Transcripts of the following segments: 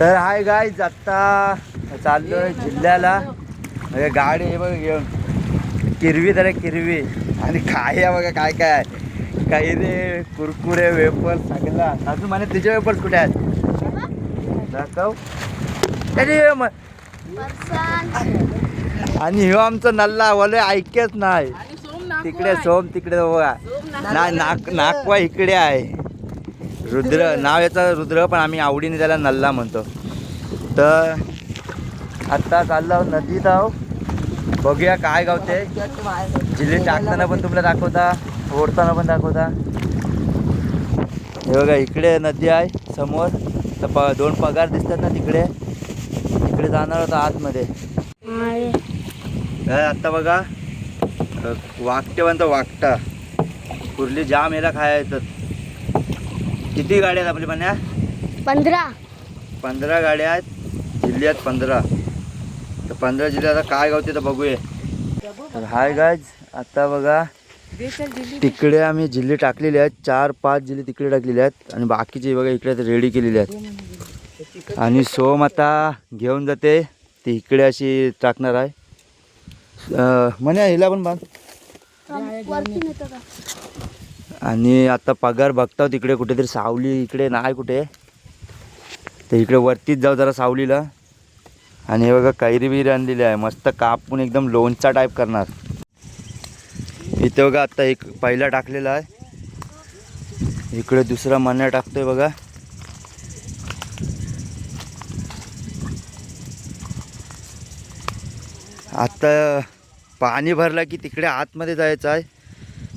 तर hi guys आत्ता चाललोय जिल्ह्याला. म्हणजे गाडी हे बघ घेऊन. किरवी तर आहे, किरवी. आणि काय आहे बघा काय काय आहे. काही रे कुरकुरे वेपर सगळा. अजून म्हणे तुझे वेपर्स कुठे आहेत? दाखव. त्याचे आणि ह्यो आमचा नल्ला बोलय ऐकच नाही. तिकडे सोम तिकडे बघा. ना नाक नाकवा इकडे आहे. रुद्र नाव याचं रुद्र पण आम्ही आवडीने त्याला नल्ला म्हणतो. तर आत्ता चाललो नदीत आहो बघूया काय गावते. जिल्हे टाकताना पण तुम्हाला दाखवता ओढताना पण दाखवता. हे बघा इकडे नदी आहे समोर. तर प दोन पगार दिसतात ना तिकडे. तिकडे जाणार होता आतमध्ये. आत्ता बघा वाकटे म्हणतो वाकटा. कुर्ली जाम याला खाया येतात किती गाड्या आहेत आपली म्हण्या पंधरा. पंधरा गाड्या आहेत. जिल्ह्यात पंधरा. तर पंधरा जिल्ह्यात काय गावते तर बघूया. तर हाय गाज आता बघा. तिकडे आम्ही जिल्हे टाकलेले आहेत. चार पाच जिल्हे तिकडे टाकलेले आहेत. आणि बाकीचे बघा इकडे रेडी केलेले आहेत. आणि सोम आता घेऊन जाते. ती इकडे अशी टाकणार आहे. म्हणे हिला पण बांध. आणि आता पगार बघताव तिकडे कुठेतरी सावली इकडे नाही कुठे. तर इकडे वरतीच जाऊ जरा सावलीला. आणि हे बघा कैरी बिरी आणलेली आहे. मस्त कापून एकदम लोणचा टाईप करणार. इथे बघा आता एक पहिला टाकलेला आहे. इकडे दुसरा मन्या टाकतोय बघा. आता पाणी भरला की तिकडे आतमध्ये जायचं आहे.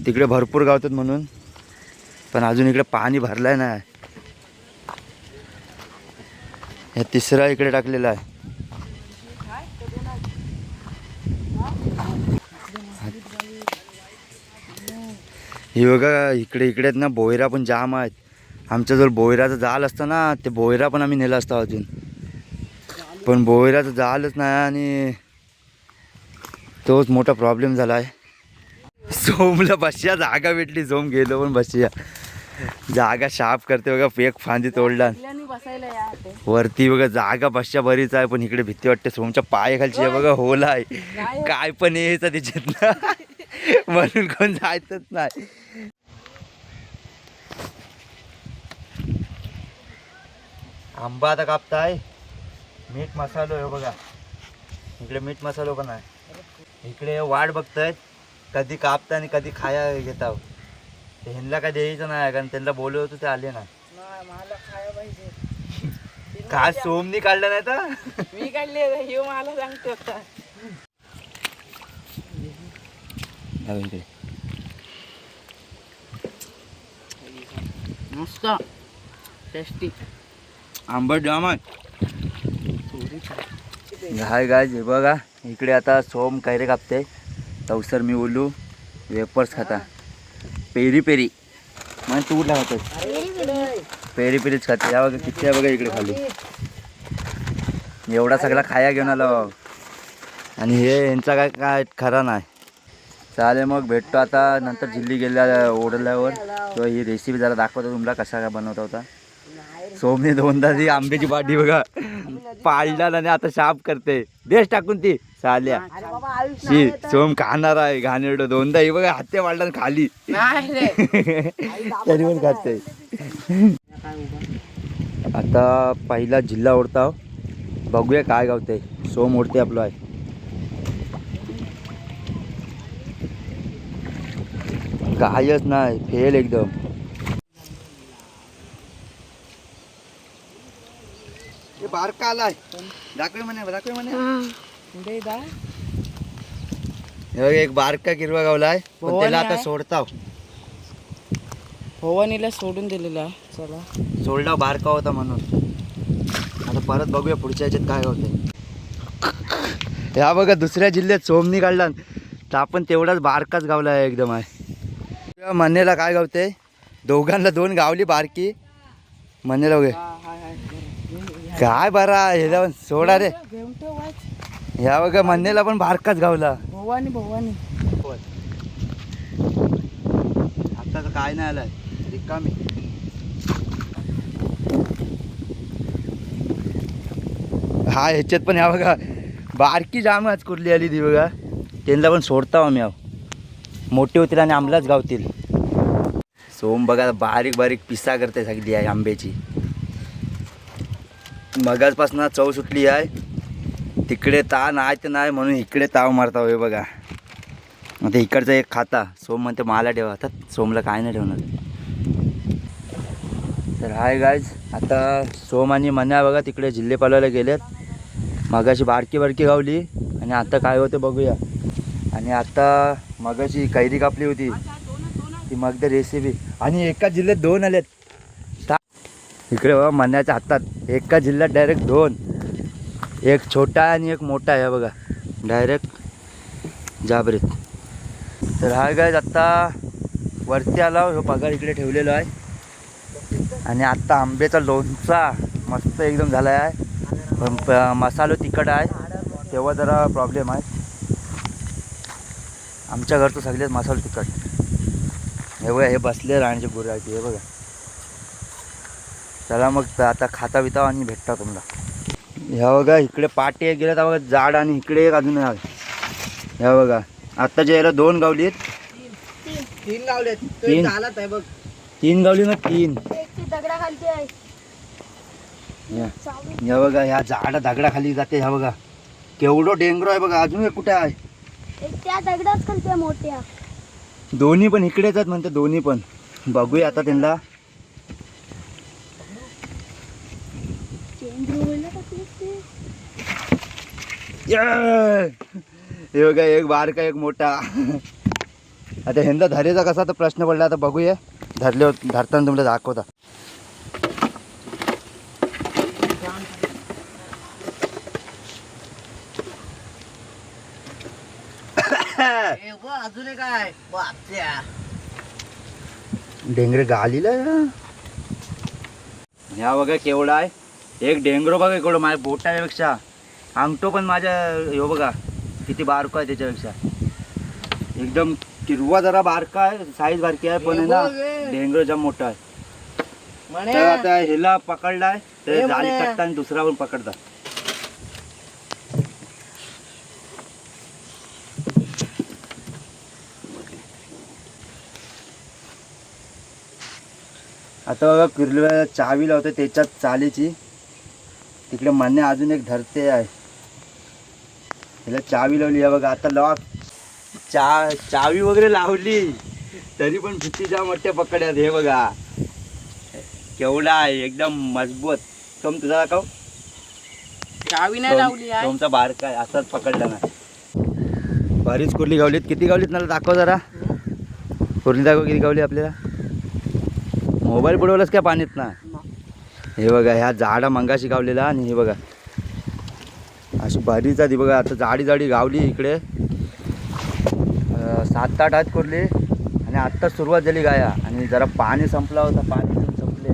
तिकडे भरपूर गावतात म्हणून. पण अजून इकडे पाणी भरलंय नाही हे तिसरा इकडे टाकलेला आहे. हे बघा इकडे इकडे आहेत ना बोयरा पण जाम आहेत. आमच्या जर बोयराचं जाल असतं ना ते बोयरा पण आम्ही नेला असतो अजून. पण बोयराचं जालच नाही आणि तोच मोठा प्रॉब्लेम झाला आहे सोमला बसया जागा भेटली सोम गेलो पण बसया. जागा शाप करते बघा फेक फांदी तोडला वरती बघा जागा बसच्या बरीच आहे पण इकडे भीती वाटते. सोमच्या पायाखालची आहे बघा होला आहे. काय? पण यायचं त्याच्यात ना म्हणून कोण जायचंच नाही. आंबा आता कापताय. मीठ मसालो आहे बघा. इकडे मीठ मसालो पण आहे. इकडे वाट बघतायत. कधी कापता आणि कधी खाया घेता ते ह्यांना काय द्यायचं नाही कारण त्यांना बोलवतो ते आले ना मला खाया पाहिजे. काय सोमनी काढलं नाही तर? मी काढले हे मला सांगतो आता. मस्त. टेस्टी आंबट जाम आहे. हाय गाय हे बघा इकडे आता सोम कैरे कापते तवसर मी बोलू वेपर्स खाता. Peri peri. मग तू कुठला खातोय पेरी पेरीच खाते. या बघा किती आहे बघा इकडे खाली. एवढा सगळा खाया घेऊन आलो. आणि हे यांचा काय काय खरा नाही. चालेल मग भेटतो आता. नंतर झिल्ली गेल्या ओढल्यावर. किंवा ही रेसिपी जरा दाखवतो तुम्हाला कसा काय बनवता होता. सोमने दोनदा ती आंब्याची पाठी बघा. पाळला आणि आता शाप करते. देश टाकून ती साल्या. शी सोम खाणार आहे घाणेरडं. दोनदा ही बघा हाते वाढला आणि खाली तरी पण खाते. आता पहिला जिल्हा ओढता बघूया काय गावते सोम ओढते आपलं आहे. कायच नाही फेल एकदम. बारका आलाय दाखवे म्हणे दाखवे म्हणे. हे. एक बारका किरवा गावलाय. पण भवानी त्याला आता आहे? सोडताव. भवानीला सोडून दिलेलं आहे. चला. सोल्डा बारका होता म्हणून. आता परत बघूया पुढच्या ह्याच्यात काय होतंय. ह्या बघा दुसऱ्या जिल्ह्यात सोमनी काढला. तर आपण तेवढाच बारकाच गावला आहे एकदम आहे. मनेला काय गावते दोघांना दोन गावली बारकी. मनेला वगैरे. काय बरा ह्याला पण सोडा रे. घेऊन ठेव वाच. ह्या बघा मनेला पण बारकाच गावला. भवानी भवानी. आता तर काय नाही आलाय. रिकामी. हा ह्याच्यात पण ह्या बघा बारकी जाम आज कुर्ली आली ती बघा. त्यांना पण सोडता आम्ही आहो. मोठे होतील आणि आमलाच गावतील. सोम बघा बारीक बारीक पिसा करते सगळी आहे आंब्याची. मगाचपासून चव सुटली आहे. तिकडे ताण आहे तर नाही म्हणून इकडे ताव मारता हे बघा. ते इकडचं एक खाता. सोम म्हणते मला ठेवा. आता सोमला काय नाही ठेवणार. तर हाय गायज आता सोम आणि मन्या बघा तिकडे जिल्हेपालाला गेलेत. मगाशी बारकी बारकी गावली आणि आता काय होतं बघूया. आणि आता मगाशी कैरी कापली होती. ती मग रेसिपी आणि एका जिल्ह्यात दोन आल्यात इकडे बघा मन्याच्या हातात. एका जिल्ह्यात डायरेक्ट दोन. एक छोटा आहे आणि एक मोठा आहे बघा. डायरेक्ट जाबरीत. तर हा काय आत्ता वरती आला हो पगार इकडे ठेवलेलो आहे. आणि आत्ता आंब्याचा लोणचा मस्त एकदम झाला आहे. पण प- मसालो तिखट आहे. तेव्हा जरा प्रॉब्लेम आहे. आमच्या घरचं सगळेच मसालो तिखट. हे बघा हे बसले राणीचे गुराची हे बघा. चला मग आता खाता बिता आणि भेटता तुम्हाला. ह्या बघा इकडे पाटी एक गेल्यात बघा जाड आणि इकडे एक अजून आहे. ह्या बघा आत्ताच्या याला दोन गावली आहेत. तीन लावले तीन? आहे बघ. तीन गावली ना तीन. या बघा ह्या झाडा दगडाखाली जाते ह्या बघा. केवढं डेंगरो आहे बघा अजून एक कुठे आहे? एक त्या आहे मोठ्या. दोन्ही पण इकडेच आहेत म्हणते दोन्ही पण. बघूया आता त्यांना चेंद्रू होईल ना कसली ती? ये! हे बघा एक बारका एक मोठा आता ह्यांचा धरेचा कसा तर प्रश्न पडला आता बघूया. धरले होत धरताना तुम्हाला दाखवता. अजून बापच्या डेंगरे गालीला ह्या बघा केवढा आहे. एक डेंगरो बघा केवढं माझ्या बोटापेक्षा. अंगठो पण माझ्या ह्यो बघा किती बारको आहे त्याच्यापेक्षा. एकदम किरवा जरा बारका आहे साईज बारकी आहे पण ना डेंगरो जाम मोठा आहे. तर आता ह्याला पकडलाय तर जाली म्हणे. टाकता आणि दुसरा पण पकडता आता बघा किरल्या चावी लावते त्याच्यात चालीची. तिकडे मान्य अजून एक धरते आहे. त्याला चावी लावली. आहे बघा आता लॉक. चा चावी वगैरे लावली. तरी पण भीती जाम मोठ्या पकड्यात. हे बघा. केवढा आहे. एकदम मजबूत. तुम तुझा दाखव चावी नाही लावली तुमचा बारका आहे. असाच पकडला ना. बरीच कुर्ली गावलीत किती गावलीत? मला दाखव जरा. कुर्ली दाखव किती गावली आपल्याला. मोबाईल बुडवलास काय पाणीत ना हे बघा ह्या झाडा मंगाशी गावलेला आणि हे बघा. अशी बरीच आधी बघा आता जाडी जाडी गावली इकडे. सात आठ आत कोरली आणि आत्ता सुरुवात झाली गाया. आणि जरा पाणी संपला होता पाणी संपले.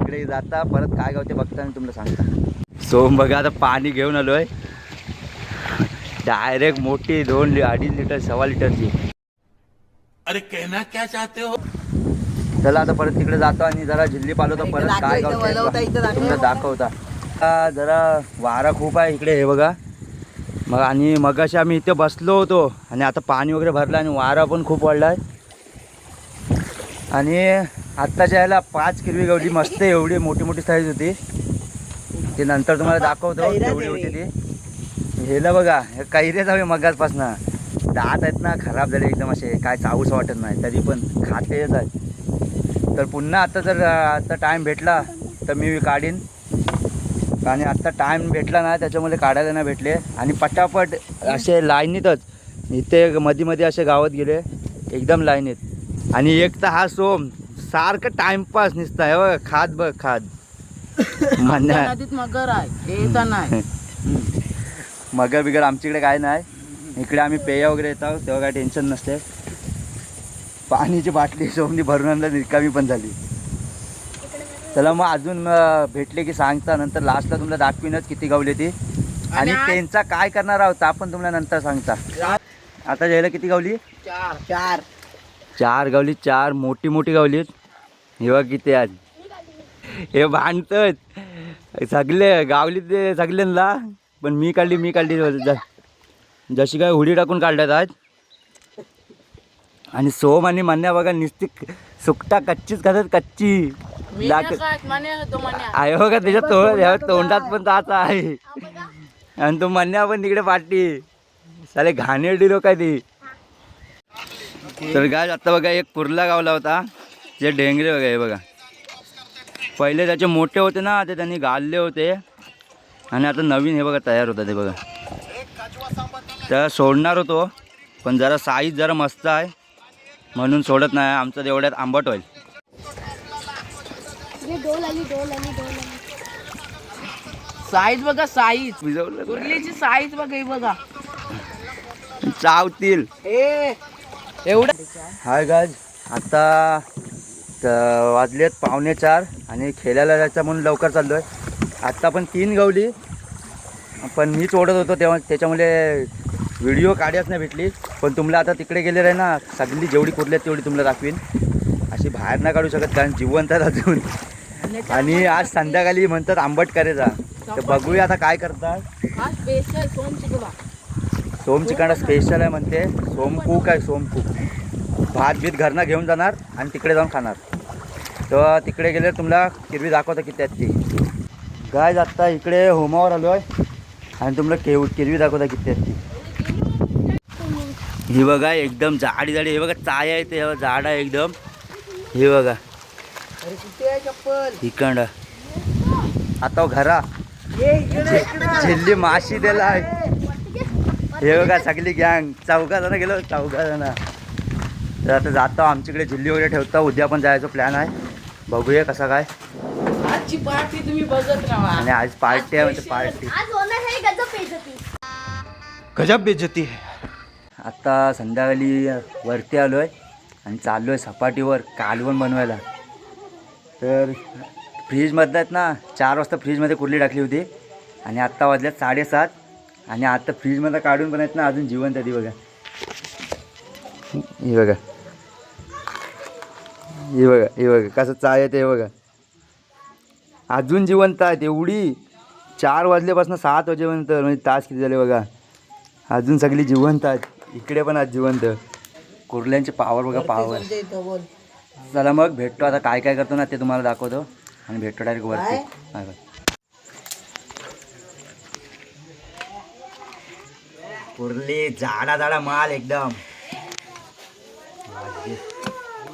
इकडे जाता परत काय गावते बघता आणि तुम्हाला सांगता. सोम बघा आता पाणी घेऊन आलोय. डायरेक्ट मोठी दोन अडीच लिटर सव्वा लिटरची अरे कहना क्या चाहते हो? चला आता परत तिकडे जातो आणि जरा पालवतो इथं परत काय. तुम्हाला दाखवता. जरा वारा खूप आहे इकडे हे बघा. मग आणि मगाशी आम्ही इथे बसलो होतो आणि आता पाणी वगैरे भरलं आणि वारा पण खूप वाढला आहे आणि आत्ताच्या यायला पाच किरवी गवली मस्त एवढी मोठी मोठी साईज होती. ते नंतर तुम्हाला दाखवतो एवढी. होती ती. हेला बघा हे कैरेच हवे मगाचपासनं दात आहेत ना खराब झाले एकदम असे काय चावूस वाटत नाही तरी पण खातेच आहे तर पुन्हा आता जर आता टाईम भेटला तर मी काढीन. आणि आत्ता टाईम भेटला ना त्याच्यामुळे काढायला नाही भेटले. आणि पटापट असे लाईनीतच इथे मध्ये मध्ये असे गावात गेले एकदम लाईनीत आणि एक तर हा सोम सारखं टाइमपास निसता. आहे बघ खात बघ नदीत मगर आहे. मगर बिगर आमच्याकडे काय नाही. इकडे आम्ही पेय वगैरे येतो तेव्हा काय टेन्शन नसते. पाणीची बाटली सोमनी भरून आणलं रिकामी पण झाली. चला मग अजून भेटले की सांगता नंतर लास्टला तुम्हाला दाखवीनच किती गावली ती. आणि त्यांचा काय करणार आहोत आपण तुम्हाला नंतर सांगता. आता जायला किती गावली? चार. चार. चार गावली चार मोठी मोठी गावलीत हे बघ किती आज. हे भांडतत सगळे गावली ते सगळ्यांना पण मी काढली मी काढली. जशी काय हुडी टाकून काढल्यात आज. आणि सोम आणि मान्या बघा निस्ती सुकटा कच्चीच खातात कच्ची. लाक- खात, मान्या. आहे बघा त्याच्या तोंड तोंडात पण ताच आहे. आणि तो मान्या पण तिकडे पाठी. साले घाणेरडी डिलो काय ती तर काय आता बघा एक कुर्ला गावला होता. जे ढेंगरे बघा हे बघा. पहिले त्याचे मोठे होते ना ते त्यांनी घालले होते. आणि आता नवीन हे बघा तयार होतं ते बघा. तर सोडणार होतो पण जरा साईज जरा मस्त आहे. म्हणून सोडत नाही. आमचं तेवढ्यात आंबट होईल. साईज बघा साईज. कुर्लीची साईज बघा ही बघा. चावतील. ए एवढं. हाय गाज आता त- वाजलेत पावणे चार आणि खेळायला जायचं म्हणून लवकर चाललो आहे आत्ता पण तीन गवली पण मीच ओढत होतो तेव्हा त्याच्यामुळे व्हिडिओ काढायच नाही भेटली पण तुम्हाला आता तिकडे गेले आहे ना सगळी जेवढी कुरली आहेत तेवढी तुम्हाला दाखवीन. अशी बाहेर नाही काढू शकत कारण जिवंत अजून. आणि आज संध्याकाळी म्हणतात आंबट करायचा तर बघूया आता काय करतात. सोम चिकन स्पेशल आहे म्हणते. सोम कूक आहे सोम कूक. भात बीत घरनं घेऊन जाणार आणि तिकडे जाऊन खाणार. तर तिकडे गेले तुम्हाला किरवी दाखवतो किती आहेत ती गाय आत्ता इकडे होमावर आलो आहे आणि तुम्हाला केव किरवी दाखवता किती आहेत ती ही बघा एकदम जाडी जाडी. हे बघा चाय आहे ते झाड आहे एकदम. हे बघा. आहे इकंड आता घरा. झिल्ली माशी दिला. आहे हे बघा सगळी गँग. चौघा जण गेलो चौघा जण. तर आता जातो आमच्याकडे झिल्ली वगैरे ठेवतो. उद्या पण जायचं प्लॅन आहे. बघूया कसा काय. आजची पार्टी तुम्ही बघत राहा. आणि आज पार्टी आहे म्हणजे पार्टी आज होणार हे. आत्ता संध्याकाळी वरती आलो आहे आणि चाललो आहे सपाटीवर कालवण बनवायला. तर फ्रीजमधल्यात आहेत ना चार वाजता फ्रीजमध्ये कुर्ली टाकली होती आणि आत्ता वाजल्यात साडेसात आणि आत्ता फ्रीजमध्ये काढून पण आहेत ना अजून जिवंत आहे ती बघा. ही बघा. ही बघा ही बघा कसं चाय आहे बघा. अजून जिवंत आहेत एवढी. चार वाजल्यापासून सात वाजेपर्यंत म्हणजे तास किती झाले बघा. अजून सगळी जिवंत आहेत. इकडे पण आज जिवंत. कुर्ल्यांचे पावर बघा पावर चला मग भेटतो आता काय काय करतो ना ते तुम्हाला दाखवतो. आणि भेटतो डायरेक्ट वरती. कुर्ली झाडा झाडा माल एकदम.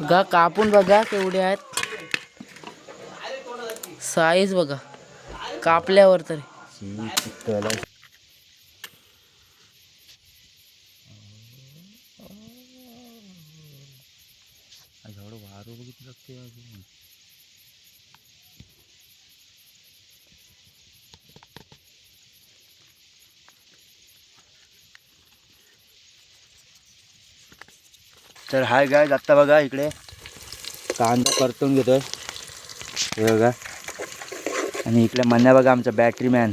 बघा कापून बघा केवढे आहेत. साईज बघा. कापल्यावर तरी शी, चिकल आहे. आज एवढं ते अजून तर हाय गाय आत्ता बघा इकडे. कांदा परतून घेतोय. हे बघा. आणि इकडे मन्या बघा आमचा बॅटरी मॅन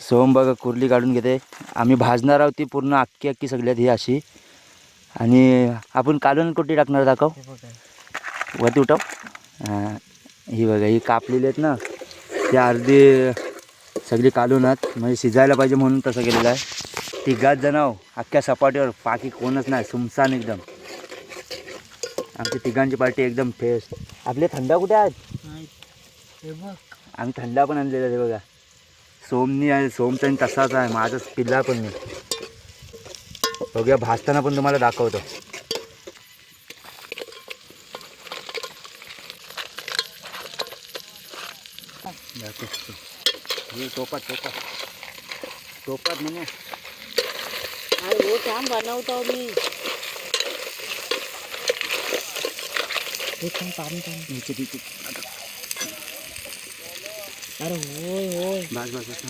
सोम बघा कुर्ली काढून घेते. आम्ही भाजणार आहोत ती पूर्ण अख्खी अख्खी सगळ्यात ही अशी. आणि आपण काढून कुठे टाकणार दाखव? वरती उठव. हां ही बघा ही कापलेली आहेत ना ती अर्धी सगळी आहात. म्हणजे शिजायला पाहिजे म्हणून तसं केलेलं आहे. तिघात जणाव अख्ख्या सपाटीवर बाकी कोणच नाही सुमसान एकदम. आमची तिघांची पार्टी एकदम फ्रेश आपले थंडा कुठे आहेत? हे आम्ही थंडा पण आणलेला आहे बघा. सोमनी आहे सोमचा आणि तसाच आहे माझाच पिल्ला पण मी बघूया भाजताना पण तुम्हाला दाखवतो. हे टोपात टोपात टोपात म्हणे अरे हो थांब बनवतो मी थांब थांब थांब इथे तिथे अरे होय होय। बस बस बस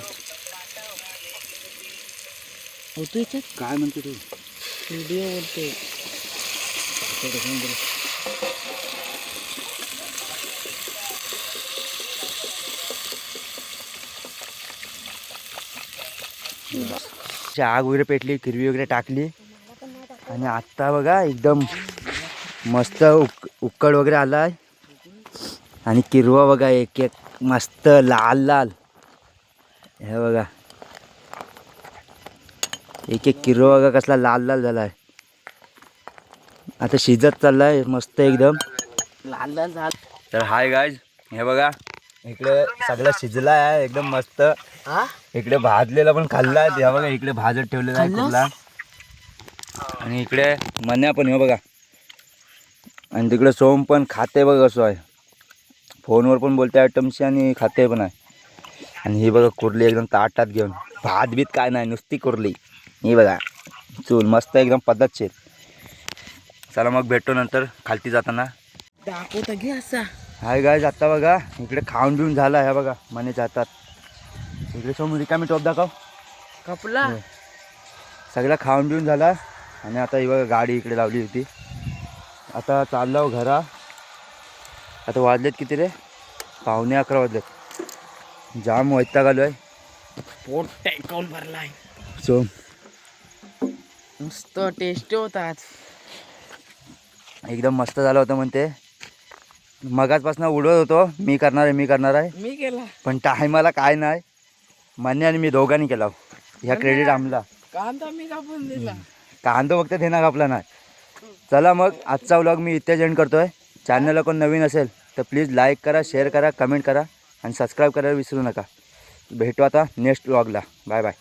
होतो काय म्हणते तू? व्हिडिओ बोलतोय अशी आग वगैरे पेटली किरवी वगैरे टाकली. आणि आत्ता बघा एकदम मस्त उक उक्कड वगैरे आला आहे आणि किरवा बघा एक एक मस्त लाल लाल. हे बघा. एक एक किलो बघा कसला लाल लाल झाला आहे आता शिजत चाललाय मस्त एकदम. लाल लाल झाल तर हाय गायज हे बघा. इकडे सगळं शिजला आहे एकदम मस्त. इकडे भाजलेला पण खाल्ला आहे. हे बघा इकडे भाजत ठेवलेला आहे कुठला. आणि इकडे मन्या पण हे बघा. आणि तिकडे सोम पण खाते बघा कसं आहे. फोनवर पण बोलते आयटमशी आणि खाते पण आहे. आणि ही बघा कुर्ली एकदम ताटात घेऊन. भात बीत काय नाही नुसती कुर्ली. ही बघा चूल मस्त एकदम पद्धतशीर चला मग भेटतो नंतर खालती जाताना. दाखवता घे असा. हाय गायज आता बघा इकडे खाऊन बिऊन झाला ह्या बघा मनेच्या हातात इकडे समोर रिकामी टॉप दाखव? कपला. हो. सगळा खाऊन बिऊन झाला. आणि आता ही बघा गाडी इकडे लावली होती. आता चाललो घरा. आता वाजलेत किती रे? पावणे अकरा वाजलेत. जाम वैताग आलो आहे पोट टेकवून भरलाय. सो. मस्त टेस्टी होतात एकदम मस्त झालं होतं म्हणते. मगाचपासून उडवत होतो. मी करणार आहे मी करणार आहे. मी केला. पण टायमाला काय नाही. मान्य आणि मी दोघांनी केला. ह्या क्रेडिट आमला कांदा मी कापून दिला. कांदो फक्त देणार आपला नाही. चला मग आजचा व्लॉग मी इथे जॉईन करतोय. चॅनलला कोण नवीन असेल तर प्लीज लाईक करा शेअर करा कमेंट करा आणि सबस्क्राईब करायला विसरू नका. भेटू आता नेक्स्ट व्लॉगला बाय बाय